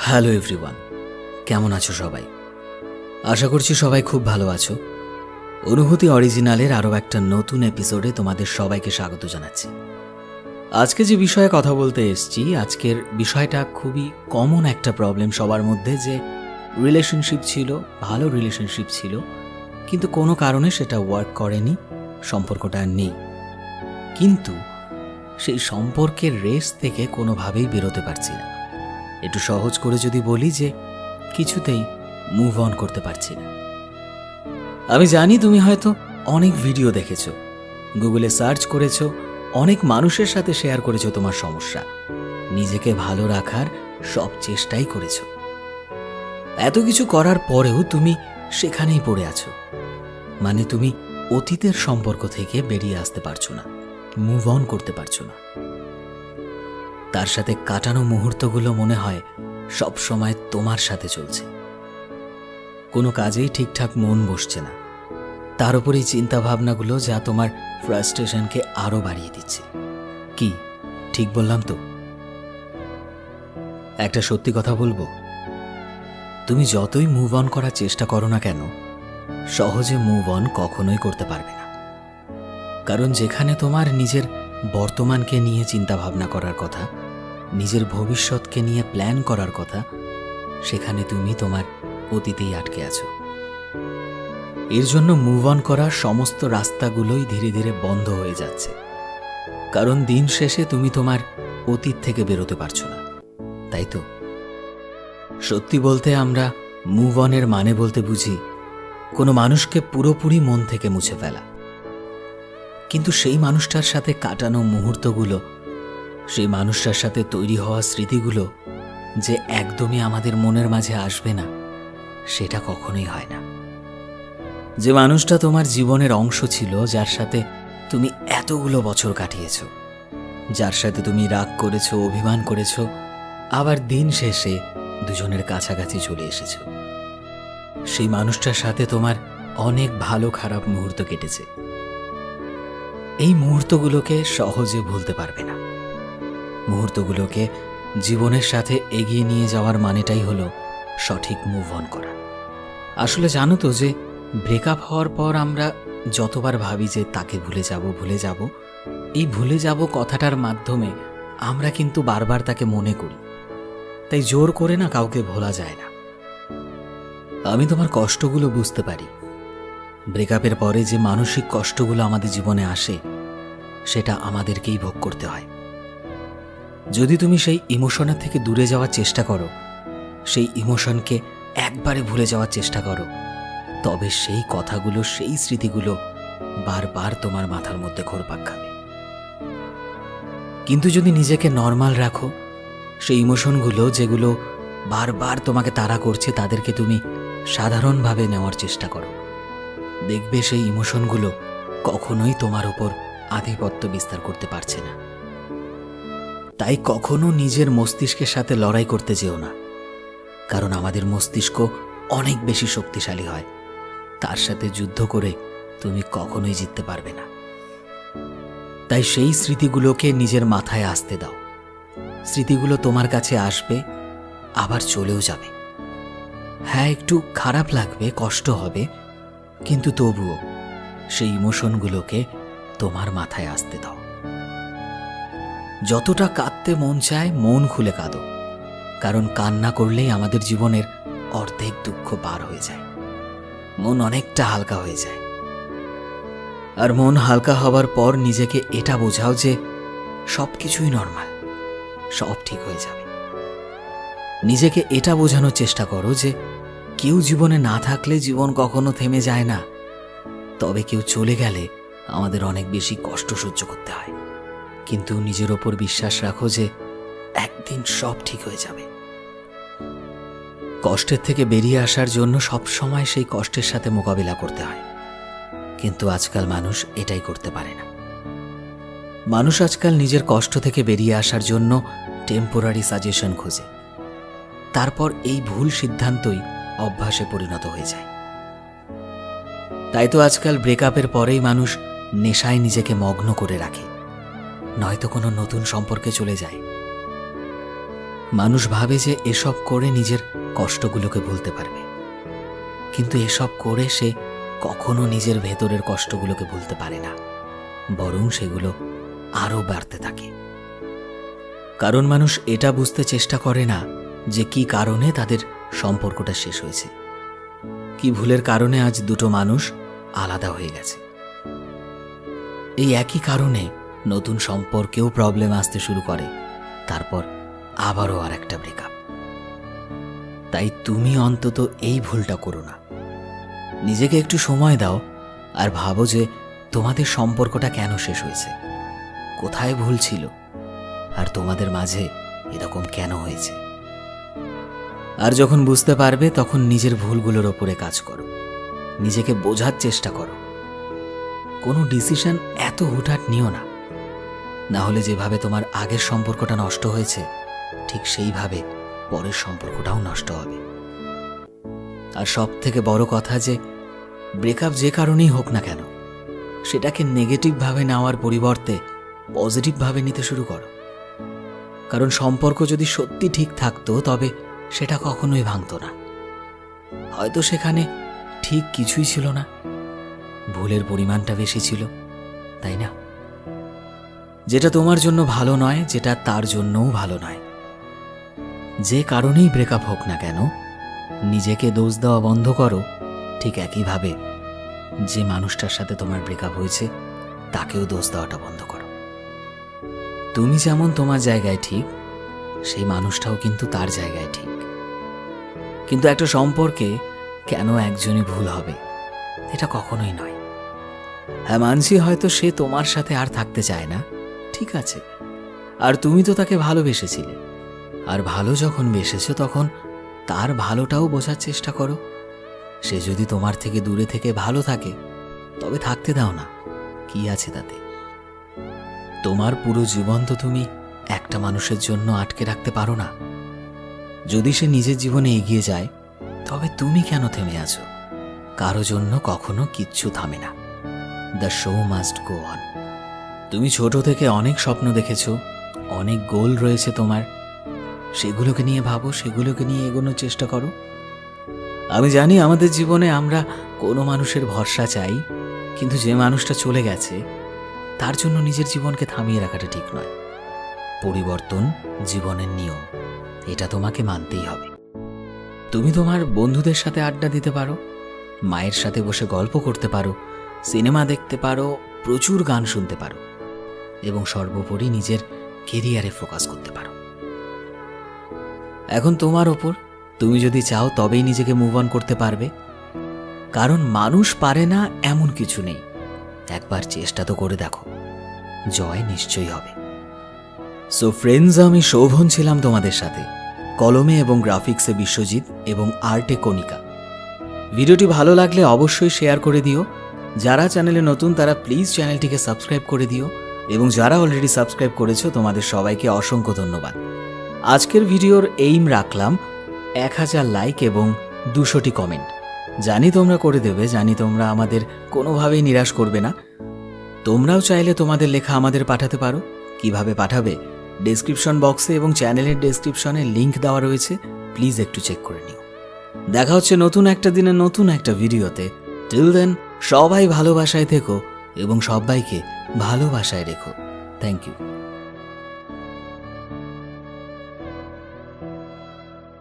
Hello everyone কেমন আছো সবাই? আশা করছি সবাই খুব ভালো আছো। অনুভূতি অরিজিনালের আরও একটা নতুন এপিসোডে তোমাদের সবাইকে স্বাগত জানাচ্ছি। আজকে যে বিষয়ে কথা বলতে এসছি, আজকের বিষয়টা খুবই কমন একটা প্রবলেম সবার মধ্যে যে রিলেশনশিপ ছিল, ভালো রিলেশনশিপ ছিল, কিন্তু কোনো কারণে সেটা ওয়ার্ক করেনি, সম্পর্কটা নেই। কিন্তু সেই সম্পর্কের রেস থেকে কোনোভাবেই বেরোতে পারছি না। একটু সহজ করে যদি বলি যে কিছুতেই মুভ অন করতে পারছি না। আমি জানি তুমি হয়তো অনেক ভিডিও দেখেছ গুগলে সার্চ করেছ, অনেক মানুষের সাথে শেয়ার করেছ তোমার সমস্যা, নিজেকে ভালো রাখার সব চেষ্টাই করেছ। এত কিছু করার পরেও তুমি সেখানেই পড়ে আছো। মানে তুমি অতীতের সম্পর্ক থেকে বেরিয়ে আসতে পারছ না মুভ অন করতে পারছ না। তার সাথে কাটানো মুহূর্তগুলো মনে হয় সব সময় তোমার সাথে চলছে। কোনো কাজেই ঠিকঠাক মন বসছে না। তার উপরেই চিন্তা ভাবনাগুলো যা তোমার ফ্রাস্ট্রেশনকে আরও বাড়িয়ে দিচ্ছে। কি? ঠিক বললাম তো? একটা সত্যি কথা বলব। তুমি যতই মুভ অন করার চেষ্টা করো না কেন, সহজে মুভ অন কখনোই করতে পারবে না। কারণ যেখানে তোমার নিজের বর্তমানকে নিয়ে চিন্তা ভাবনা করার কথা নিজের ভবিষ্যৎকে নিয়ে প্ল্যান করার কথা, সেখানে তুমি তোমার অতীতেই আটকে আছো। এর জন্য মুভ অন করার সমস্ত রাস্তাগুলোই ধীরে ধীরে বন্ধ হয়ে যাচ্ছে। কারণ দিন শেষে তুমি তোমার অতীত থেকে বেরোতে পারছ না, তাই তো? সত্যি বলতে আমরা মুভ অনের মানে বলতে বুঝি, কোনো মানুষকে পুরোপুরি মন থেকে মুছে ফেলা। কিন্তু সেই মানুষটার সাথে কাটানো মুহূর্তগুলো সেই মানুষটার সাথে তৈরি হওয়া স্মৃতিগুলো যে একদমই আমাদের মনের মাঝে আসবে না, সেটা কখনোই হয় না। যে মানুষটা তোমার জীবনের অংশ ছিল, যার সাথে তুমি এতগুলো বছর কাটিয়েছ, যার সাথে তুমি রাগ করেছ, অভিমান করেছ, আবার দিন শেষে দুজনের কাছাকাছি চলে এসেছ। সেই মানুষটার সাথে তোমার অনেক ভালো খারাপ মুহূর্ত কেটেছে। এই মুহূর্তগুলোকে সহজে ভুলতে পারবে না। মুহূর্তগুলোকে জীবনের সাথে এগিয়ে নিয়ে যাওয়ার মানেটাই হলো সঠিক মুভ অন করা। আসলে জানো তো যে ব্রেকআপ হওয়ার পর আমরা যতবার ভাবি যে তাকে ভুলে যাব ভুলে যাব, এই ভুলে যাব কথাটার মাধ্যমে আমরা কিন্তু বারবার তাকে মনে করি। তাই জোর করে না কাউকে ভোলা যায় না। আমি তোমার কষ্টগুলো বুঝতে পারি। ব্রেকআপের পরে যে মানসিক কষ্টগুলো আমাদের জীবনে আসে, সেটা আমাদেরকেই ভোগ করতে হয়। যদি তুমি সেই ইমোশনের থেকে দূরে যাওয়ার চেষ্টা করো, সেই ইমোশনকে একবারে ভুলে যাওয়ার চেষ্টা করো, তবে সেই কথাগুলো, সেই স্মৃতিগুলো বারবার তোমার মাথার মধ্যে ঘোরপাক খাবে। কিন্তু যদি নিজেকে নর্মাল রাখো, সেই ইমোশনগুলো যেগুলো বারবার তোমাকে তাড়া করছে, তাদেরকে তুমি সাধারণভাবে নেওয়ার চেষ্টা করো। দেখবে সেই ইমোশনগুলো কখনোই তোমার উপর আধিপত্য বিস্তার করতে পারছে না। তাই কখনো নিজের মস্তিষ্কের সাথে লড়াই করতে যেও না। কারণ আমাদের মস্তিষ্ক অনেক বেশি শক্তিশালী হয়। তার সাথে যুদ্ধ করে তুমি কখনোই জিততে পারবে না। তাই সেই স্মৃতিগুলোকে নিজের মাথায় আসতে দাও। স্মৃতিগুলো তোমার কাছে আসবে, আবার চলেও যাবে। হ্যাঁ একটু খারাপ লাগবে, কষ্ট হবে, কিন্তু তবুও সেই ইমোশনগুলোকে তোমার মাথায় আসতে দাও। যতটা কাঁদতে মন চায়, মন খুলে কাঁদো। কারণ কান্না করলেই আমাদের জীবনের অর্ধেক দুঃখ পার হয়ে যায়। মন অনেকটা হালকা হয়ে যায়। আর মন হালকা হবার পর নিজেকে এটা বোঝাও যে সব কিছুই নর্মাল, সব ঠিক হয়ে যাবে। নিজেকে এটা বোঝানোর চেষ্টা করো যে কেউ জীবনে না থাকলে জীবন কখনো থেমে যায় না। তবে কেউ চলে গেলে আমাদের অনেক বেশি কষ্ট সহ্য করতে হয়। কিন্তু নিজের ওপর বিশ্বাস রাখো যে একদিন সব ঠিক হয়ে যাবে। কষ্টের থেকে বেরিয়ে আসার জন্য সব সময় সেই কষ্টের সাথে মোকাবিলা করতে হয়। কিন্তু আজকাল মানুষ এটাই করতে পারে না। মানুষ আজকাল নিজের কষ্ট থেকে বেরিয়ে আসার জন্য টেম্পোরারি সাজেশন খোঁজে। তারপর এই ভুল সিদ্ধান্তই অভ্যাসে পরিণত হয়ে যায়। তাই তো আজকাল ব্রেকআপের পরেই মানুষ নেশায় নিজেকে মগ্ন করে রাখে। নয়তো কোনো নতুন সম্পর্কে চলে যায়। মানুষ ভাবে যে এসব করে নিজের কষ্টগুলোকে ভুলতে পারবে। কিন্তু এসব করে সে কখনো নিজের ভেতরের কষ্টগুলোকে ভুলতে পারে না। বরং সেগুলো আরও বাড়তে থাকে। কারণ মানুষ এটা বুঝতে চেষ্টা করে না যে কি কারণে তাদের সম্পর্কটা শেষ হয়েছে। কি ভুলের কারণে আজ দুটো মানুষ আলাদা হয়ে গেছে। এই একই কারণে নতুন সম্পর্কেও প্রবলেম আসতে শুরু করে। তারপর আবারও আর একটা ব্রেকআপ তাই তুমি অন্তত এই ভুলটা করো না। নিজেকে একটু সময় দাও আর ভাবো যে তোমাদের সম্পর্কটা কেন শেষ হয়েছে। কোথায় ভুল ছিল? আর তোমাদের মাঝে এরকম কেন হয়েছে? আর যখন বুঝতে পারবে, তখন নিজের ভুলগুলোর ওপরে কাজ করো। নিজেকে বোঝার চেষ্টা করো। কোনো ডিসিশন এত হুটহাট নিও না। না হলে যেভাবে তোমার আগের সম্পর্কটা নষ্ট হয়েছে, ঠিক সেইভাবে পরের সম্পর্কটাও নষ্ট হবে। আর সব থেকে বড় কথা যে ব্রেকআপ যে কারণেই হোক না কেন, সেটাকে নেগেটিভভাবে নেওয়ার পরিবর্তে পজিটিভভাবে নিতে শুরু করো। কারণ সম্পর্ক যদি সত্যি ঠিক থাকতো, তবে সেটা কখনোই ভাঙতো না। হয়তো সেখানে ঠিক কিছুই ছিল না। ভুলের পরিমাণটা বেশি ছিল, তাই না? যেটা তোমার জন্য ভালো নয়, যেটা তার জন্যও ভালো নয়। যে কারণেই ব্রেকআপ হোক না কেন, নিজেকে দোষ দেওয়া বন্ধ করো, ঠিক একইভাবে যে মানুষটার সাথে তোমার ব্রেকআপ হয়েছে, তাকেও দোষ দেওয়াটা বন্ধ করো। তুমি যেমন তোমার জায়গায় ঠিক, সেই মানুষটাও কিন্তু তার জায়গায় ঠিক। কিন্তু একটা সম্পর্কে কেন একজনই ভুল হবে, এটা কখনোই নয়। হ্যাঁ মানছি হয়তো সে তোমার সাথে আর থাকতে চায় না ঠিক আছে। আর তুমি তো তাকে ভালোবেসেছিলে। আর ভালো যখন বেসেছো তখন তার ভালোটাও বোঝার চেষ্টা করো। সে যদি তোমার থেকে দূরে থেকে ভালো থাকে, তবে থাকতে দাও না। কি আছে তাতে? তোমার পুরো জীবন তো তুমি একটা মানুষের জন্য আটকে রাখতে পারো না। যদি সে নিজের জীবনে এগিয়ে যায়, তবে তুমি কেন থেমে আছো? কারও জন্য কখনো কিচ্ছু থামে না। The show must go on তুমি ছোট থেকে অনেক স্বপ্ন দেখেছ, অনেক গোল রয়েছে তোমার। সেগুলোকে নিয়ে ভাবো, সেগুলোকে নিয়ে এগোনোর চেষ্টা করো। আমি জানি আমাদের জীবনে আমরা কোনো মানুষের ভরসা চাই, কিন্তু যে মানুষটা চলে গেছে, তার জন্য নিজের জীবনকে থামিয়ে রাখাটা ঠিক নয়। পরিবর্তন জীবনের নিয়ম, এটা তোমাকে মানতেই হবে। তুমি তোমার বন্ধুদের সাথে আড্ডা দিতে পারো, মায়ের সাথে বসে গল্প করতে পারো, সিনেমা দেখতে পারো, প্রচুর গান শুনতে পারো। এবং সর্বোপরি নিজের কেরিয়ারে ফোকাস করতে পারো। এখন তোমার ওপর তুমি যদি চাও তবেই নিজেকে মুভ অন করতে পারবে। কারণ মানুষ পারে না এমন কিছু নেই। একবার চেষ্টা তো করে দেখো, জয় নিশ্চয়ই হবে। সো ফ্রেন্ডস আমি শোভন ছিলাম তোমাদের সাথে। কলমে এবং গ্রাফিক্সে বিশ্বজিৎ এবং আর্টে কণিকা। ভিডিওটি ভালো লাগলে অবশ্যই শেয়ার করে দিও। যারা চ্যানেলে নতুন তারা প্লিজ চ্যানেলটিকে সাবস্ক্রাইব করে দিও। এবং যারা অলরেডি সাবস্ক্রাইব করেছ, তোমাদের সবাইকে অসংখ্য ধন্যবাদ। আজকের ভিডিওর এইম রাখলাম এক হাজার লাইক এবং দুশোটি কমেন্ট জানি তোমরা করে দেবে, জানি তোমরা আমাদের কোনোভাবেই নিরাশ করবে না। তোমরাও চাইলে তোমাদের লেখা আমাদের পাঠাতে পারো। কীভাবে পাঠাবে? ডেসক্রিপশন বক্সে এবং চ্যানেলের ডেসক্রিপশনে লিংক দেওয়া রয়েছে। প্লিজ একটু চেক করে নিও। দেখা হচ্ছে নতুন একটা দিনে নতুন একটা ভিডিওতে টিল দেন সবাই ভালোবাসায় থেকো এবং সবাইকে ভালোবাসায় রেখো। Thank you